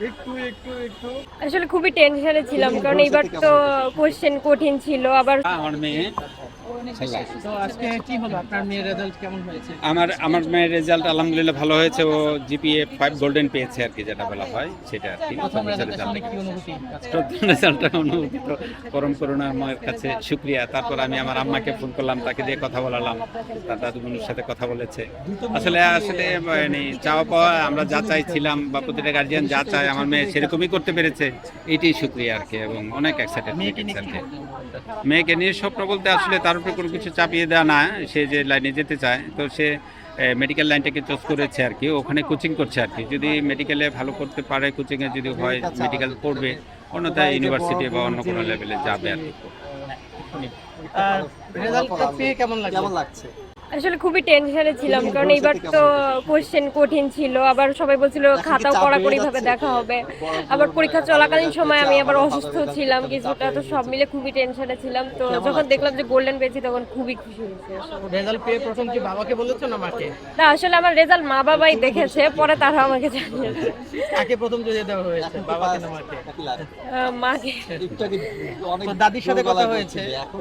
একটু একটু একটু। আসলে খুবই টেনশনে ছিলাম কারণ এইবার তো কোশ্চেন কঠিন ছিল আবার আমার মেয়ে তো আজকে কি হলো? আপনার মেয়ের রেজাল্ট কেমন হয়েছে? আমার আমার মেয়ের রেজাল্ট আলহামদুলিল্লাহ ভালো হয়েছে। ও জিপিএ ফাইভ গোল্ডেন পেয়েছে আর কি যেটা বলা হয় সেটা আর কি প্রথম রেজাল্টটা অনুভূতি তো পরম করুণা মায়ের কাছে শুক্রিয়া। তারপর আমি আমার আম্মাকে ফোন করলাম তাকে দিয়ে কথা বলালাম। তার দাদু বোনের সাথে কথা বলেছে। আসলে আসলে মানে চাওয়া পাওয়া আমরা যা চাইছিলাম বা প্রতিটা গার্জিয়ান যা চায় আমার মেয়ে সেরকমই করতে পেরেছে। এইটাই শুক্রিয়া আর কি এবং অনেক এক্সাইটেড মেয়েকে নিয়ে স্বপ্ন বলতে আসলে তার উপরে কোনো কিছু চাপিয়ে দেওয়া না সে যে লাইনে যেতে চায় তো সে মেডিকেল লাইনটাকে চুজ করেছে আর কি ওখানে কোচিং করছে আর কি। যদি মেডিকেলে ভালো করতে পারে কোচিংয়ে যদি হয় মেডিকেল করবে অন্যথায় ইউনিভার্সিটি বা অন্য কোনো লেভেলে যাবে আর কি। রেজাল্টটা পেয়ে কেমন লাগছে? আসলে খুবই টেনশনে ছিলাম কারণ এইবার তো কোশ্চেন কঠিন ছিল আবার সবাই বলছিল খাতাও কড়াকড়ি ভাবে দেখা হবে। আবার পরীক্ষা চলাকালীন সময় আমি আবার অসুস্থ ছিলাম কিছুটা তো সব মিলে খুবই টেনশনে ছিলাম। তো যখন দেখলাম যে গোল্ডেন পেয়েছি তখন খুবই খুশি হয়েছে আসলে। রেজাল্ট পেয়ে প্রথম কি বাবাকে বলেছ না মাকে? না আসলে আমার রেজাল্ট মা বাবাই দেখেছে পরে তারা আমাকে জানিয়েছে। কাকে প্রথম জড়িয়ে দেওয়া হয়েছে বাবাকে না মাকে? কি লাগে? আহ, মাকে দাদির সাথে কথা হয়েছে।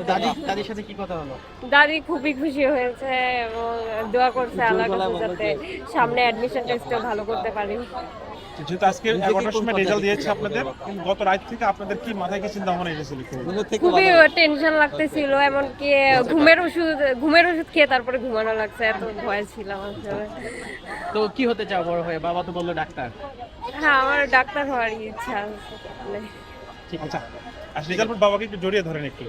দাদি দাদির সাথে কি কথা হলো? দাদি খুবই খুশি হয়েছে দোয়া করছে আল্লাহ কাছে যাতে সামনে অ্যাডমিশন টেস্টও ভালো করতে পারি। যেহেতু আজকে এগারোটার সময় রেজাল্ট দিয়েছে আপনাদের গত রাত থেকে আপনাদের কি মাথায় কি চিন্তা ভাবনা এসেছিল খুবই টেনশন লাগতেছিল এমনকি ঘুমের ওষুধ ঘুমের ওষুধ খেয়ে তারপরে ঘুমানো লাগছে এত ভয় ছিলাম আসলে তো কি হতে চাও বড় হয়ে? বাবা তো বলল ডাক্তার। হ্যাঁ আমার ডাক্তার হওয়ার ইচ্ছা আছে। আচ্ছা আর রেজাল্ট বাবাকে একটু জড়িয়ে ধরেন একটু।